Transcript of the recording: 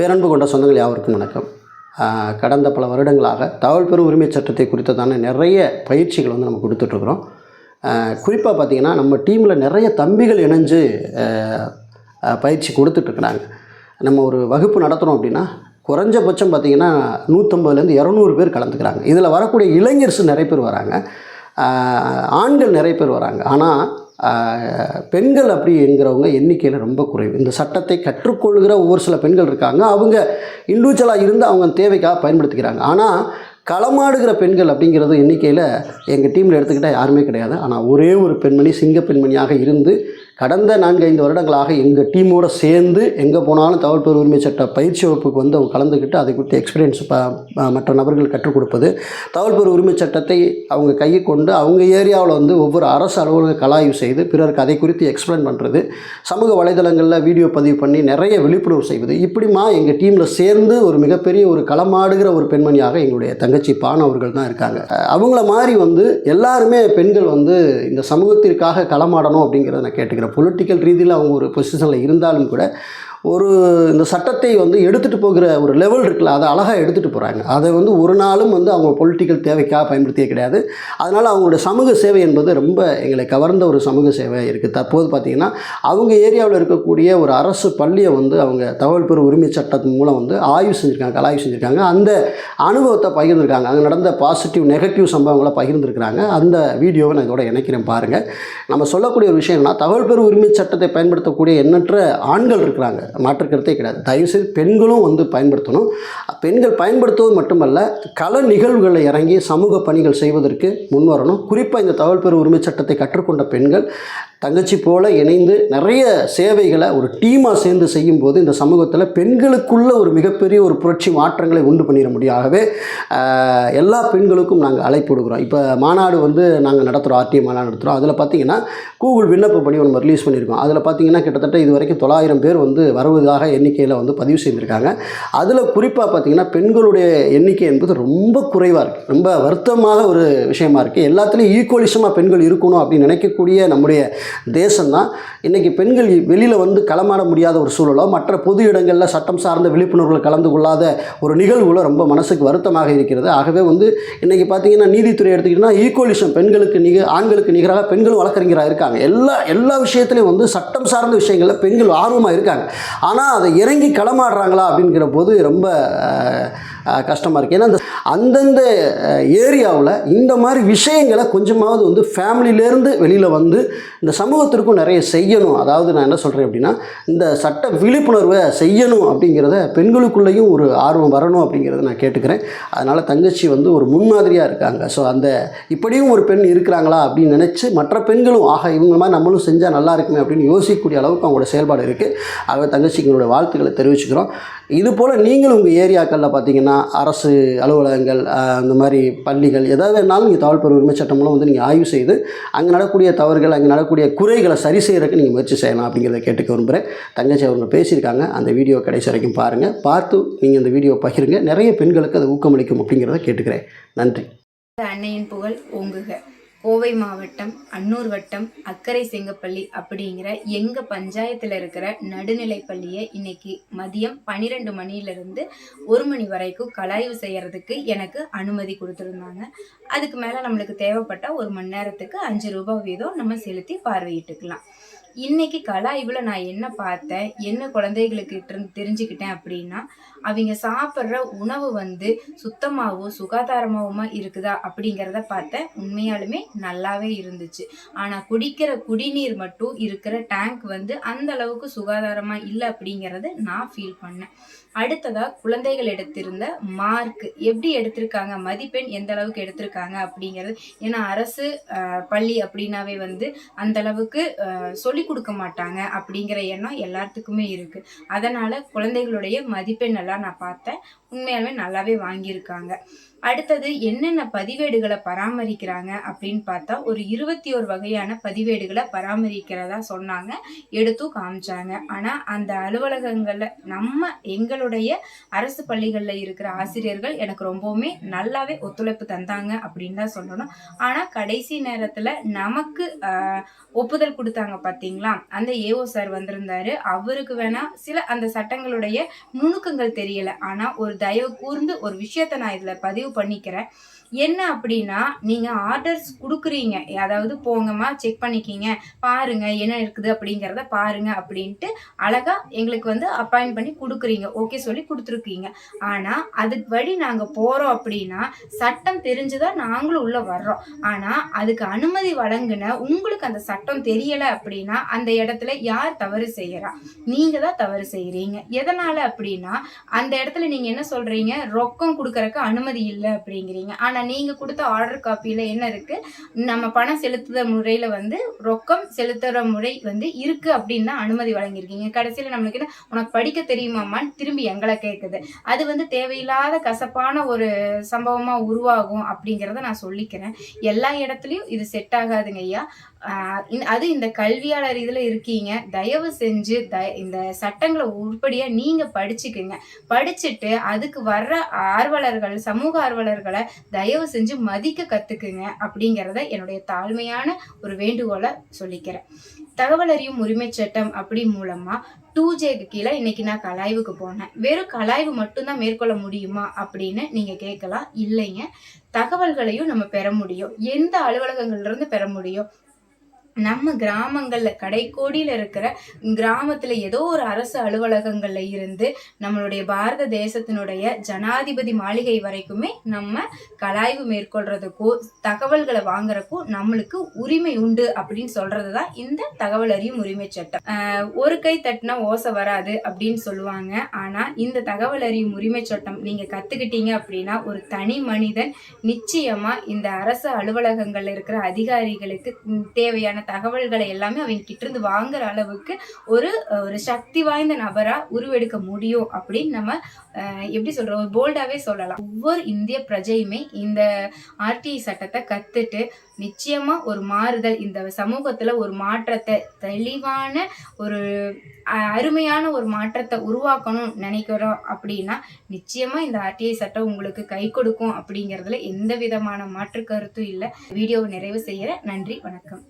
பேரன்பு கொண்ட சொந்தங்கள் யாவருக்கும் வணக்கம். கடந்த பல வருடங்களாக தகவல் பெறும் உரிமை சட்டத்தை குறித்ததான நிறைய பயிற்சிகள் வந்து நம்ம கொடுத்துட்ருக்குறோம். குறிப்பாக பார்த்தீங்கன்னா நம்ம டீமில் நிறைய தம்பிகள் இணைஞ்சு பயிற்சி கொடுத்துட்ருக்குறாங்க. நம்ம ஒரு வகுப்பு நடத்துகிறோம் அப்படின்னா குறைஞ்சபட்சம் பார்த்தீங்கன்னா நூற்றம்பதுலேருந்து இரநூறு பேர் கலந்துக்கிறாங்க. இதில் வரக்கூடிய இளைஞர்ஸ் நிறைய பேர் வராங்க. ஆண்கள் நிறைய பேர் வராங்க. ஆனால் பெண்கள் அப்படிங்கிறவங்க எண்ணிக்கையில் ரொம்ப குறைவு. இந்த சட்டத்தை கற்றுக்கொள்கிற ஒவ்வொரு சில பெண்கள் இருக்காங்க. அவங்க இண்டிவிஜுவலாக இருந்து அவங்க தேவைக்காக பயன்படுத்திக்கிறாங்க. ஆனால் களமாடுகிற பெண்கள் அப்படிங்கிறது எண்ணிக்கையில் எங்கள் டீமில் எடுத்துக்கிட்டால் யாருமே கிடையாது. ஆனால் ஒரே ஒரு பெண்மணி சிங்க பெண்மணியாக இருந்து கடந்த நான்கு ஐந்து வருடங்களாக எங்கள் டீமோடு சேர்ந்து எங்கே போனாலும் தகவல் பெரு உரிமை சட்ட பயிற்சி வகுப்புக்கு வந்து அவங்க கலந்துக்கிட்டு அதை குறித்து எக்ஸ்பீரியன்ஸ் ப மற்ற நபர்கள் கற்றுக் கொடுப்பது தகவல் பெரு உரிமை சட்டத்தை அவங்க கையை கொண்டு அவங்க ஏரியாவில் வந்து ஒவ்வொரு அரசு அலுவலக கலாய்வு செய்து பிறருக்கு அதை குறித்து எக்ஸ்பிளைன் பண்ணுறது சமூக வலைதளங்களில் வீடியோ பதிவு பண்ணி நிறைய விழிப்புணர்வு செய்வது இப்படிமா எங்கள் டீமில் சேர்ந்து ஒரு மிகப்பெரிய ஒரு களமாடுகிற ஒரு பெண்மணியாக எங்களுடைய தங்கச்சி பான் அவர்கள் தான் இருக்காங்க. அவங்கள மாதிரி வந்து எல்லாருமே பெண்கள் வந்து இந்த சமூகத்திற்காக களமாடணும் அப்படிங்கிறத நான் கேட்டுக்கிறேன். பொலிட்டிக்கல் ரீதியில் அவங்க ஒரு பொசிஷனில் இருந்தாலும் கூட ஒரு இந்த சட்டத்தை வந்து எடுத்துகிட்டு போகிற ஒரு லெவல் இருக்குல்ல அதை அழகாக எடுத்துகிட்டு போகிறாங்க அதை வந்து ஒரு நாளும் வந்து அவங்க பொலிட்டிக்கல் தேவைக்காக பயன்படுத்தியே கிடையாது. அதனால் அவங்களுடைய சமூக சேவை என்பது ரொம்ப எங்களை கவர்ந்த ஒரு சமூக சேவை இருக்குது தற்போது பார்த்திங்கன்னா அவங்க ஏரியாவில் இருக்கக்கூடிய ஒரு அரசு பள்ளியை வந்து அவங்க தகவல் பெறும் உரிமை சட்டத்தின் மூலம் வந்து ஆய்வு செஞ்சுருக்காங்க கலாய்வு செஞ்சுருக்காங்க. அந்த அனுபவத்தை பகிர்ந்துருக்காங்க. அங்கே நடந்த பாசிட்டிவ் நெகட்டிவ் சம்பவங்களை பகிர்ந்துருக்கிறாங்க. அந்த வீடியோவை நான் இதோட இணைக்கிறேன் பாருங்கள் நம்ம சொல்லக்கூடிய ஒரு விஷயம் தகவல் பெறும் உரிமை சட்டத்தை பயன்படுத்தக்கூடிய எண்ணற்ற ஆண்கள் இருக்கிறாங்க. மாற்றுக்கிறதே கிடையாது. தயவுசெய்து பெண்களும் வந்து பயன்படுத்தணும். பெண்கள் பயன்படுத்துவது மட்டுமல்ல கல நிகழ்வுகளில் இறங்கி சமூக பணிகள் செய்வதற்கு முன்வரணும். குறிப்பாக இந்த தகவல் பெறும் உரிமை சட்டத்தை கற்றுக்கொண்ட பெண்கள் தங்கச்சி போல இணைந்து நிறைய சேவைகளை ஒரு டீமாக சேர்ந்து செய்யும்போது இந்த சமூகத்தில் பெண்களுக்குள்ள ஒரு மிகப்பெரிய ஒரு புரட்சி மாற்றங்களை உண்டு பண்ணிட முடியும். ஆகவே எல்லா பெண்களுக்கும் நாங்கள் அழைப்பு கொடுக்குறோம் இப்போ மாநாடு வந்து நாங்கள் நடத்துகிறோம் ஆர்டிஐ மாநாடு நடத்துகிறோம் அதில் பார்த்தீங்கன்னா கூகுள் விண்ணப்ப படி ஒன்று ரிலீஸ் பண்ணியிருக்கோம் அதில் பார்த்தீங்கன்னா கிட்டத்தட்ட இது வரைக்கும் தொள்ளாயிரம் பேர் வந்து வருவதாக எண்ணிக்கையில் வந்து பதிவு செய்திருக்காங்க. அதில் குறிப்பாக பார்த்தீங்கன்னா பெண்களுடைய எண்ணிக்கை என்பது ரொம்ப குறைவாக இருக்குது ரொம்ப வருத்தமாக ஒரு விஷயமா இருக்குது எல்லாத்துலேயும் ஈக்குவலிசமாக பெண்கள் இருக்கணும் அப்படின்னு நினைக்கக்கூடிய நம்முடைய தேசம்தான். இன்றைக்கி பெண்கள் வெளியில் வந்து களமாட முடியாத ஒரு சூழலோ மற்ற பொது இடங்களில் சட்டம் சார்ந்த விழிப்புணர்வுகள் கலந்து கொள்ளாத ஒரு நிகழ்வுகளோ ரொம்ப மனசுக்கு வருத்தமாக இருக்கிறது. ஆகவே வந்து இன்றைக்கி பார்த்தீங்கன்னா நீதித்துறை எடுத்துக்கிட்டோம்னா ஈக்குவலிசம் பெண்களுக்கு நிக ஆண்களுக்கு நிகராக பெண்களும் வழக்கறிஞராக இருக்காங்க. எல்லா எல்லா விஷயத்துலையும் வந்து சட்டம் சார்ந்த விஷயங்களில் பெண்கள் ஆர்வமாக இருக்காங்க. ஆனால் அதை இறங்கி களமாடுறாங்களா அப்படிங்கிற போது ரொம்ப கஷ்டமாக இருக்குது ஏன்னா அந்த அந்தந்த ஏரியாவில் இந்த மாதிரி விஷயங்களை கொஞ்சமாவது வந்து ஃபேமிலியிலேருந்து வெளியில் வந்து இந்த சமூகத்திற்கும் நிறைய செய்யணும். அதாவது நான் என்ன சொல்கிறேன் அப்படின்னா இந்த சட்ட விழிப்புணர்வை செய்யணும் அப்படிங்கிறத பெண்களுக்குள்ளேயும் ஒரு ஆர்வம் வரணும் அப்படிங்கிறத நான் கேட்டுக்கிறேன். அதனால் தங்கச்சி வந்து ஒரு முன்மாதிரியாக இருக்காங்க. ஸோ அந்த இப்படியும் ஒரு பெண் இருக்கிறாங்களா அப்படின்னு நினச்சி மற்ற பெண்களும் ஆக இவங்க மாதிரி நம்மளும் செஞ்சால் நல்லா இருக்குமே அப்படின்னு யோசிக்கக்கூடிய அளவுக்கு அவங்களோட செயல்பாடு இருக்குது ஆகவே தங்கச்சிக்கு வாழ்த்துக்களை தெரிவிச்சுக்கிறோம். இது போல் நீங்களும் உங்கள் ஏரியாக்களில் பார்த்தீங்கன்னா அரசு அலுவலகங்கள் அந்த மாதிரி பள்ளிகள் எதாவது வேணாலும் நீங்கள் தகவல் பெறும் உரிமை சட்டம் மூலம் வந்து நீங்கள் ஆய்வு செய்து அங்கே நடக்கக்கூடிய தவறுகள் அங்கே நடக்கக்கூடிய குறைகளை சரி செய்கிறதுக்கு நீங்கள் முயற்சி செய்யலாம் அப்படிங்கிறத கேட்டுக்க விரும்புகிறேன் தங்கச்சி அவங்க பேசியிருக்காங்க. அந்த வீடியோ கடைசி வரைக்கும் பாருங்கள் பார்த்து நீங்கள் அந்த வீடியோ பகிருங்க. நிறைய பெண்களுக்கு அது ஊக்கமளிக்கும் அப்படிங்கிறத கேட்டுக்கிறேன். நன்றி. அன்னையின் புகழ் ஓங்குக. கோவை மாவட்டம் அன்னூர் வட்டம் அக்கரை செங்கப்பள்ளி அப்படிங்கிற எங்கள் பஞ்சாயத்தில் இருக்கிற நடுநிலை பள்ளியை இன்னைக்கு மதியம் பன்னிரெண்டு மணியிலிருந்து ஒரு மணி வரைக்கும் கலாய்வு செய்கிறதுக்கு எனக்கு அனுமதி கொடுத்துருந்தாங்க. அதுக்கு மேலே நம்மளுக்கு தேவைப்பட்ட ஒரு மணி நேரத்துக்கு அஞ்சு ரூபாய் வீதம் நம்ம செலுத்தி பார்வையிட்டுக்கலாம். இன்னைக்கு இவ்வளோ நான் என்ன பார்த்தேன்? என்ன குழந்தைகளுக்கு தெரிஞ்சுக்கிட்டேன் அப்படின்னா அவங்க சாப்பிட்ற உணவு வந்து சுத்தமாகவும் சுகாதாரமாவுமா இருக்குதா அப்படிங்கிறத பார்த்தேன். உண்மையாலுமே நல்லாவே இருந்துச்சு. ஆனால் குடிக்கிற குடிநீர் மட்டும் இருக்கிற டேங்க் வந்து அந்த அளவுக்கு சுகாதாரமாக இல்லை அப்படிங்கிறத நான் ஃபீல் பண்ணேன். அடுத்ததா குழந்தைகள் எடுத்திருந்த மார்க் எப்படி எடுத்திருக்காங்க மதிப்பெண் எந்த அளவுக்கு எடுத்திருக்காங்க அப்படிங்கிறது. ஏன்னா அரசு பள்ளி அப்படின்னாவே வந்து அந்த அளவுக்கு சொல்லி சொல்லிக் கொடுக்க மாட்டாங்க அப்படிங்கிற எண்ணம் எல்லாத்துக்குமே இருக்கு. அதனால குழந்தைகளுடைய மதிப்பெண் எல்லாம் நான் பார்த்தேன். உண்மையாலுமே நல்லாவே வாங்கியிருக்காங்க. அடுத்தது என்னென்ன பதிவேடுகளை பராமரிக்கிறாங்க அப்படின்னு பார்த்தா ஒரு இருபத்தி ஒரு வகையான பதிவேடுகளை பராமரிக்கிறதா சொன்னாங்க எடுத்தும் காமிச்சாங்க. ஆனா அந்த அலுவலகங்கள்ல நம்ம எங்களுடைய அரசு பள்ளிகள்ல இருக்கிற ஆசிரியர்கள் எனக்கு ரொம்பவுமே நல்லாவே ஒத்துழைப்பு தந்தாங்க அப்படின்னு தான் சொல்லணும். ஆனா கடைசி நேரத்துல நமக்கு ஒப்புதல் கொடுத்தாங்க பாத்தீங்களா? அந்த ஏஓ சார் வந்திருந்தாரு. அவருக்கு வேணா சில அந்த சட்டங்களுடைய நுணுக்கங்கள் தெரியல. ஆனா ஒரு தயவு கூர்ந்து ஒரு விஷயத்த நான் இதுல பதிவு பண்ணிக்கிறேன். என்ன அப்படின்னா நீங்கள் ஆர்டர்ஸ் கொடுக்குறீங்க. அதாவது போங்கம்மா செக் பண்ணிக்கிங்க. பாருங்க என்ன இருக்குது அப்படிங்கிறத பாருங்க அப்படின்ட்டு அழகா எங்களுக்கு வந்து அப்பாயின் பண்ணி கொடுக்குறீங்க. ஓகே சொல்லி கொடுத்துருக்கீங்க. ஆனால் அதுக்கு வழி நாங்கள் போகிறோம் அப்படின்னா சட்டம் தெரிஞ்சுதான் நாங்களும் உள்ளே வர்றோம். ஆனால் அதுக்கு அனுமதி வழங்கின உங்களுக்கு அந்த சட்டம் தெரியலை அப்படின்னா அந்த இடத்துல யார் தவறு செய்கிறா நீங்கள் தான் தவறு செய்கிறீங்க எதனால் அப்படின்னா அந்த இடத்துல நீங்கள் என்ன சொல்கிறீங்க ரொக்கம் கொடுக்கறக்கு அனுமதி இல்லை. இல்லை அப்படிங்கிறீங்க. ஆனால் நீங்கள் கொடுத்த ஆர்டர் காப்பியில் என்ன இருக்குது நம்ம பணம் செலுத்துகிற முறையில் வந்து ரொக்கம் செலுத்துகிற முறை வந்து இருக்குது அப்படின்னு தான் அனுமதி வழங்கியிருக்கீங்க. கடைசியில் நம்மளுக்கு என்ன? உனக்கு படிக்க தெரியுமாமான்னு திரும்பி எங்களை கேட்குது அது வந்து தேவையில்லாத கசப்பான ஒரு சம்பவமாக உருவாகும் அப்படிங்கிறத நான் சொல்லிக்கிறேன். எல்லா இடத்துலையும் இது செட் ஆகாதுங்க ஐயா. அது இந்த கல்வியாளர் இதில் இருக்கீங்க. தயவு செஞ்சு த இந்த சட்டங்களை உருப்படியாக நீங்கள் படிச்சுக்குங்க. படிச்சுட்டு அதுக்கு வர்ற ஆர்வலர்கள் சமூக ஆர்வலர்களை தயவு செஞ்சு மதிக்க கத்துக்குங்க அப்படிங்கிறத என்னுடைய தாழ்மையான ஒரு வேண்டுகோளை சொல்லிக்கிறேன். தகவல் அறியும் உரிமை சட்டம் அப்படி மூலமா டூ ஜேக்கு கீழே இன்னைக்கு நான் கலாய்வுக்கு போனேன். வெறும் கலாய்வு மட்டும்தான் மேற்கொள்ள முடியுமா அப்படின்னு நீங்க கேட்கலாம். இல்லைங்க. தகவல்களையும் நம்ம பெற முடியும். எந்த அலுவலகங்கள்ல இருந்து பெற முடியும்? நம்ம கிராமங்களில் கடைக்கோடியில் இருக்கிற கிராமத்தில் ஏதோ ஒரு அரசு அலுவலகங்களில் இருந்து நம்மளுடைய பாரத தேசத்தினுடைய ஜனாதிபதி மாளிகை வரைக்குமே நம்ம கலாய்வு மேற்கொள்றதுக்கோ தகவல்களை வாங்குறதுக்கோ நம்மளுக்கு உரிமை உண்டு அப்படின்னு சொல்றதுதான் இந்த தகவல் அறியும் உரிமை சட்டம். ஒரு கை தட்டினா ஓசை வராது அப்படின்னு சொல்லுவாங்க. ஆனால் இந்த தகவல் அறியும் உரிமை சட்டம் நீங்கள் கற்றுக்கிட்டீங்க அப்படின்னா ஒரு தனி மனிதன் நிச்சயமாக இந்த அரசு அலுவலகங்களில் இருக்கிற அதிகாரிகளுக்கு தேவையான தகவல்களை எல்லாமே அவங்க கிட்ட இருந்து வாங்குற அளவுக்கு ஒரு ஒரு சக்தி வாய்ந்த நபரா உருவெடுக்க முடியும் அப்படின்னு நம்ம எப்படி சொல்றோம் போல்டாவே சொல்லலாம். ஒவ்வொரு இந்திய பிரஜையுமே இந்த ஆர்டிஐ சட்டத்தை கத்துட்டு நிச்சயமா ஒரு மாறுதல் இந்த சமூகத்துல ஒரு மாற்றத்தை தெளிவான ஒரு அருமையான ஒரு மாற்றத்தை உருவாக்கணும் நினைக்கிறோம் அப்படின்னா நிச்சயமா இந்த ஆர்டிஐ சட்டம் உங்களுக்கு கை கொடுக்கும் அப்படிங்கறதுல எந்த விதமான மாற்று கருத்தும் இல்லை. வீடியோவை நிறைவு செய்யற நன்றி வணக்கம்.